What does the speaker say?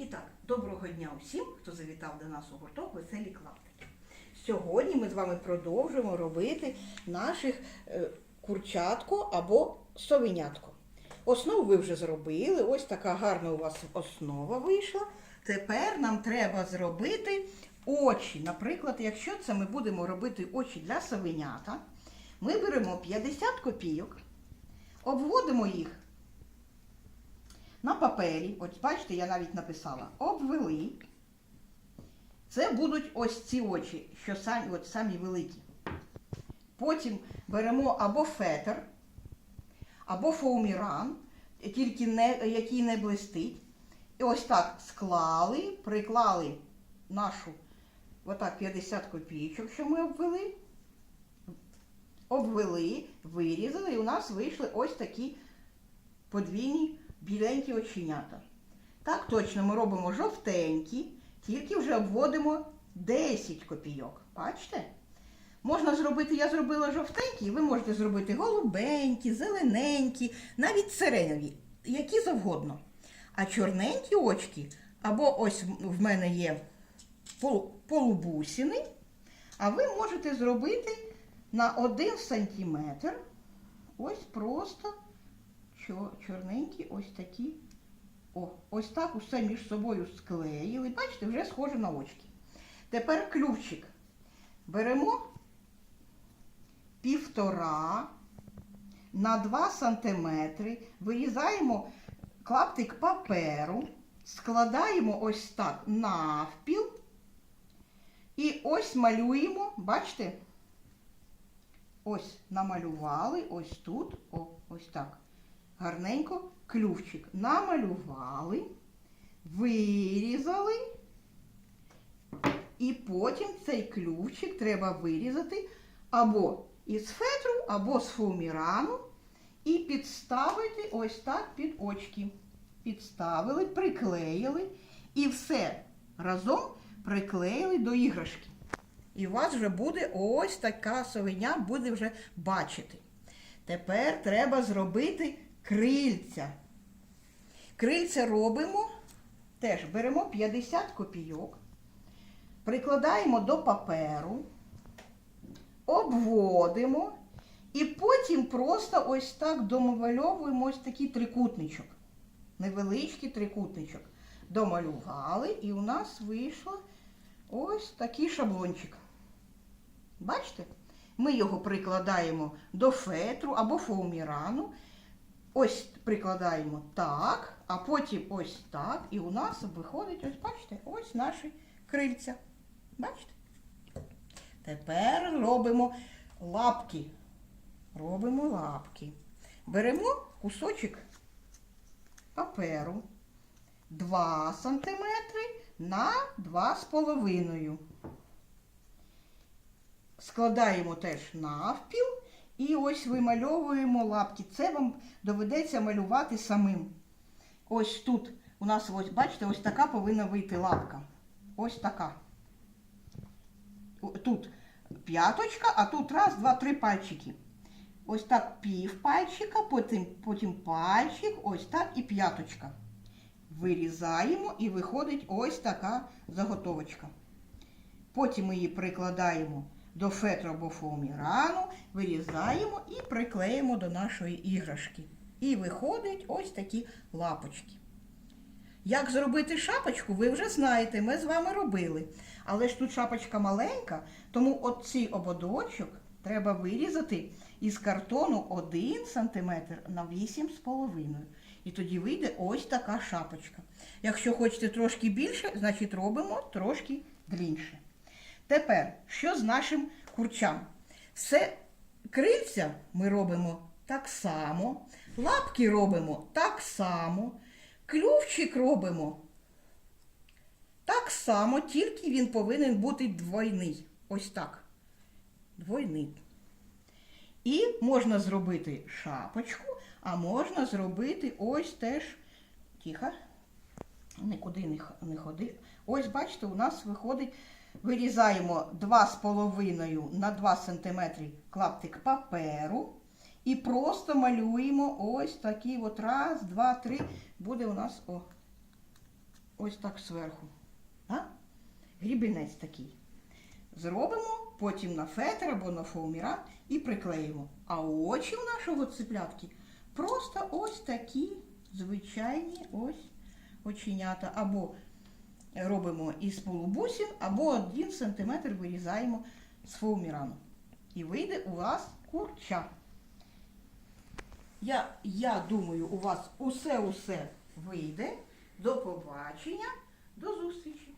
І так, доброго дня усім, хто завітав до нас у гурток Веселі клаптики. Сьогодні ми з вами продовжуємо робити наших е, курчатко або совенятко. Основу ви вже зробили, ось така гарна у вас основа вийшла. Тепер нам треба зробити очі. Наприклад, якщо це ми будемо робити очі для совенята, ми беремо 50 копійок, обводимо їх на папері, ось бачите, я навіть написала, обвели. Це будуть ось ці очі, що самі, от самі великі. Потім беремо або фетр, або фоуміран, тільки не, який не блистить. І ось так склали, приклали нашу отак 50 копійочок, що ми обвели. Обвели, вирізали, і у нас вийшли ось такі подвійні біленькі оченята. Так точно ми робимо жовтенькі, тільки вже обводимо 10 копійок. Бачите? Можна зробити, я зробила жовтенькі, ви можете зробити голубенькі, зелененькі, навіть сиреневі, які завгодно. А чорненькі очки, або ось в мене є пол- полубусини, а ви можете зробити на 1 сантиметр ось просто чорненькі ось такі. О, ось так усе між собою склеїли. Бачите, вже схоже на очки. Тепер ключик. Беремо півтора на 2 сантиметри, вирізаємо клаптик паперу, складаємо ось так навпіл. І ось малюємо, бачите? Ось намалювали, ось тут, о, ось так. Гарненько ключик намалювали, вирізали. І потім цей ключик треба вирізати або із фетру, або з фумірану і підставити ось так під очки. Підставили, приклеїли і все разом приклеїли до іграшки. І у вас вже буде ось така совеня, буде вже бачити. Тепер треба зробити крильця. Крильця робимо, теж беремо 50 копійок, прикладаємо до паперу, обводимо і потім просто ось так домальовуємо ось такий трикутничок. Невеличкий трикутничок. Домалювали, і у нас вийшло ось такий шаблончик. Бачите? Ми його прикладаємо до фетру або фоумірану. Ось прикладаємо так, а потім ось так. І у нас виходить, ось бачите, ось наші крильця. Бачите? Тепер робимо лапки. Робимо лапки. Беремо кусочок паперу 2 см на 2,5 Складаємо теж навпіл і ось вимальовуємо лапки. Це вам доведеться малювати самим. Ось тут у нас, ось, бачите, ось така повинна вийти лапка. Ось така. Тут п'яточка, а тут раз, два, три пальчики. Ось так пів пальчика, потім, потім пальчик, ось так і п'яточка. Вирізаємо і виходить ось така заготовочка. Потім ми її прикладаємо до фетру або фоумірану, вирізаємо і приклеїмо до нашої іграшки. І виходить ось такі лапочки. Як зробити шапочку, ви вже знаєте, ми з вами робили. Але ж тут шапочка маленька, тому оцей ободочок треба вирізати із картону 1 см на 8,5 І тоді вийде ось така шапочка. Якщо хочете трошки більше, значить робимо трошки длінше. Тепер, що з нашим курчам? Все крильця ми робимо так само, лапки робимо так само, клювчик робимо так само, тільки він повинен бути двойний. Ось так. Двойний. І можна зробити шапочку, а можна зробити ось теж. Тихо. Нікуди не, ходи. Ось, бачите, у нас виходить, вирізаємо 2,5 на 2 см клаптик паперу. І просто малюємо ось такий от раз, два, три. Буде у нас о, ось так зверху. Да? Грібінець такий. Зробимо, потім на фетр або на фоуміран і приклеїмо. А очі у нашого циплятки просто ось такі звичайні ось оченята. Або робимо із полубусин, або один сантиметр вирізаємо з фоумірану. І вийде у вас курча. Я, я думаю, у вас усе-усе вийде. До побачення, до зустрічі!